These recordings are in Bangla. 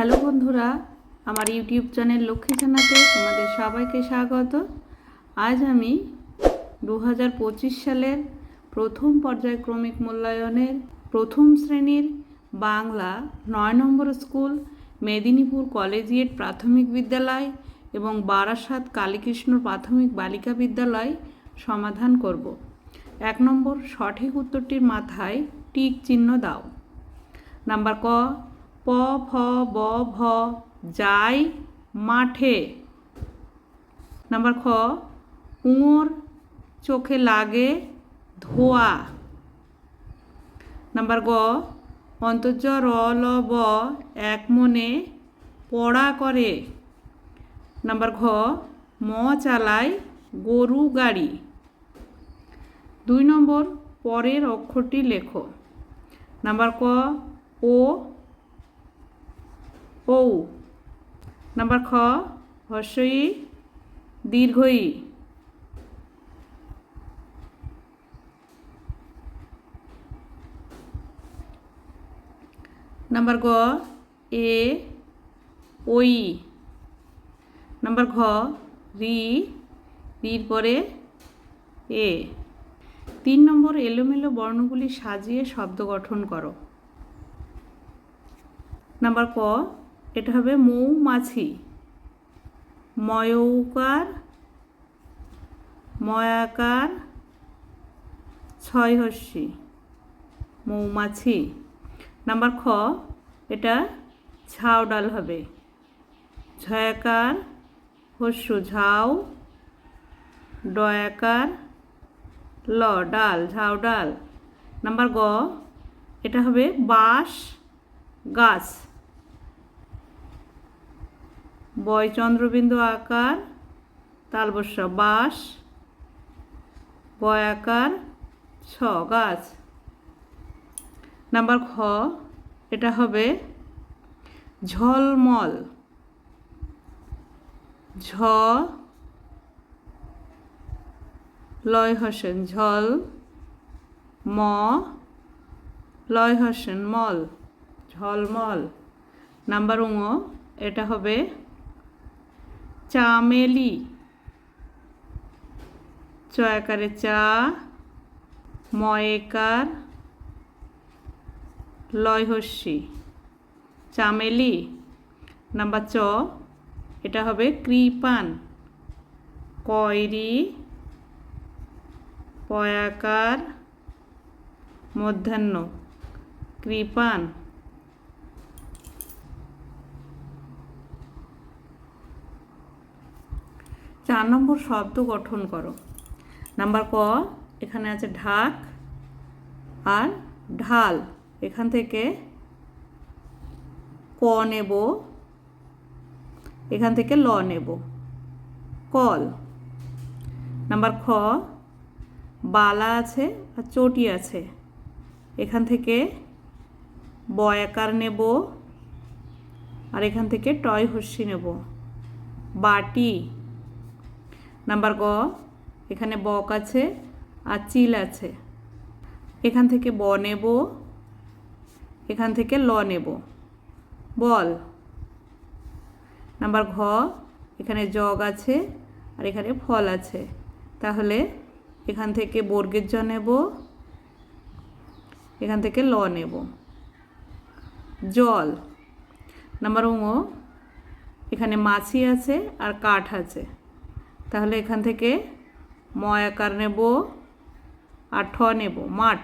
হ্যালো বন্ধুরা, আমার ইউটিউব চ্যানেল লক্ষ্মী জানাতে তোমাদের সবাইকে স্বাগত। আজ আমি দু হাজার পঁচিশ সালের প্রথম পর্যায়ক্রমিক মূল্যায়নের প্রথম শ্রেণির বাংলা নয় নম্বর স্কুল মেদিনীপুর কলেজিয়েট প্রাথমিক বিদ্যালয় এবং বারাসাত কালীকৃষ্ণ প্রাথমিক বালিকা বিদ্যালয় সমাধান করব। এক নম্বর সঠিক উত্তরটির মাথায় টিক চিহ্ন দাও। নাম্বার ক প, ফ, ব, ভ, যাই, মাঠে। নাম্বার খ কুঁয়োর চোখে লাগে ধোয়া। নাম্বার গ অন্তর্য র ল ব এক মনে পড়া করে। নাম্বার ঘ, ম চালায় গরু গাড়ি। দুই নম্বর, পরের অক্ষরটি লেখো। নাম্বার ক, ও ঔ। নাম্বার খ, হর্ষই, দীর্ঘই। নাম্বার গ, এ, ওই। নাম্বার ঘ, রি, রির পরে এ। তিন নম্বর এলোমেলো বর্ণগুলি সাজিয়ে শব্দ গঠন করো। নাম্বার ক এটা হবে মৌমাছি। ময়ৌকার, ময়াকার ছয় হস্যি মৌমাছি। নাম্বার খ, এটা ঝাউ ডাল হবে। ঝয়াকার, হস্য ঝাউ ডয়াকার, ল, ডাল ঝাউ ডাল। নাম্বার গ, এটা হবে বাঁশ গাছ। বয় চন্দ্রবিন্দু আকার তালবস্য বাঁশ বয় আকার ছ গাছ। নাম্বার খ, এটা হবে ঝলমল। ঝ, লয় হোসেন ঝল, ম, লয় হোসেন মল, ঝলমল। নাম্বার উঙ এটা হবে চামেলি। চয়াকারে চা, ময়েকার লয় হস্যি চামেলি, নাম্বার চ, এটা হবে কৃপান। কয়রি, পয়াকার, মধ্যাহ্ন। কৃপান। চার নম্বর শব্দ গঠন করো। নাম্বার ক, এখানে আছে ঢাক আর ঢাল। এখান থেকে ক নেব। এখান থেকে ল নেব। কল। নাম্বার খ, বালা আছে আর চটি আছে। এখান থেকে বয়াকার নেব আর এখান থেকে টয় হস্যি নেব। বাটি। নাম্বার গ, এখানে বক আছে আর চিল আছে। এখান থেকে ব নেব, এখান থেকে ল নেব। বল। নাম্বার ঘ, এখানে জগ আছে আর এখানে ফল আছে। তাহলে এখান থেকে বর্গের জ নেব, এখান থেকে ল নেব। জল। নাম্বার উঙ এখানে মাছি আছে আর কাঠ আছে। তাহলে এখান থেকে ময়াকার নেব, আর ঠ নেব, মাঠ।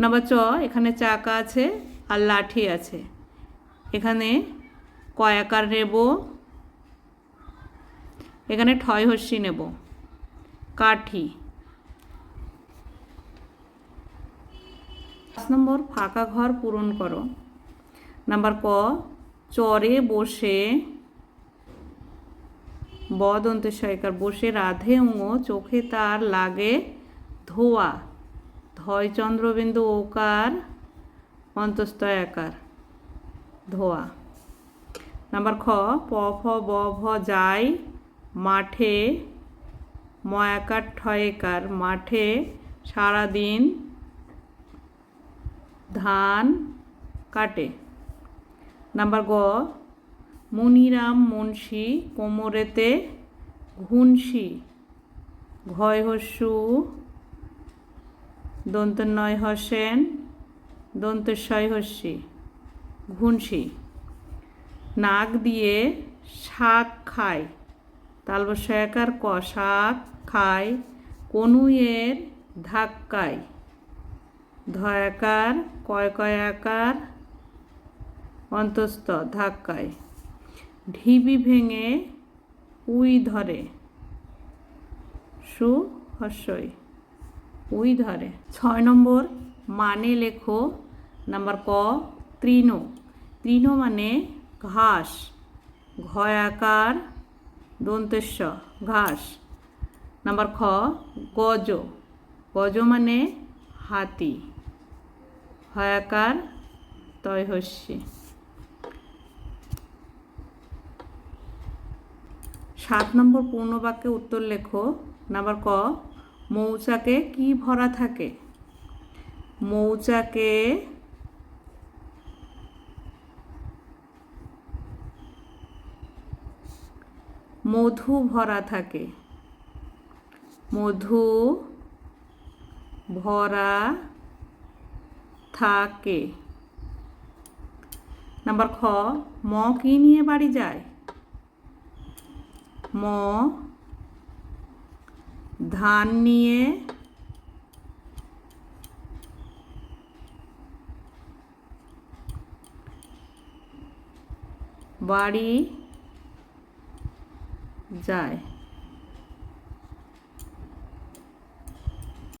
নাম্বার চ, এখানে চাকা আছে আর লাঠি আছে। এখানে কয়াকার নেব, এখানে ঠয় হস্যি নেব, কাঠি। পাঁচ নম্বর, ফাঁকা ঘর পূরণ করো। নাম্বার ক, চরে বসে বদন্তেশ্বয়কার বসে রাধে উঙো, চোখে তার লাগে ধোয়া। ধয় চন্দ্রবিন্দু ওকার অন্তস্তয়াকার ধোয়া। নাম্বার খ, প, ফ, ব, ভ যায় মাঠে ময়াকার ঠয়েকার, মাঠে সারাদিন ধান কাটে। নাম্বার গ মনিরাম মুন্সি কোমরেতে ঘুনসি ঘয় হস্যু দন্ত নয় হসেন দন্ত শয় হস্যি। ঘুনসি নাক দিয়ে শাক খায়। তালবস্য একার ক শাক খায় কনুয়ের ধাক্কায়। ধয়াকার, কয় কয় আকার অন্তস্থ, ধাক্কায়। ঢিবি ভেঙে উই ধরে। সু হস্যই উই ধরে। ছয় নম্বর মানে লেখো নাম্বার ক, তৃণ। তৃণ মানে ঘাস। ঘয়াকার দন্তেশ্ব ঘাস। নাম্বার খ, গজ। গজ মানে হাতি। হয়াকার তয় হস্যি সাত নম্বর পূর্ণবাক্যে উত্তর লেখো। নাম্বার ক, মৌচাকে কি ভরা থাকে? মৌচাকে মধু ভরা থাকে। মধু ভরা থাকে। নাম্বার খ, ম কি নিয়ে বাড়ি যায়? ম ধান নিয়ে বাড়ি যায়।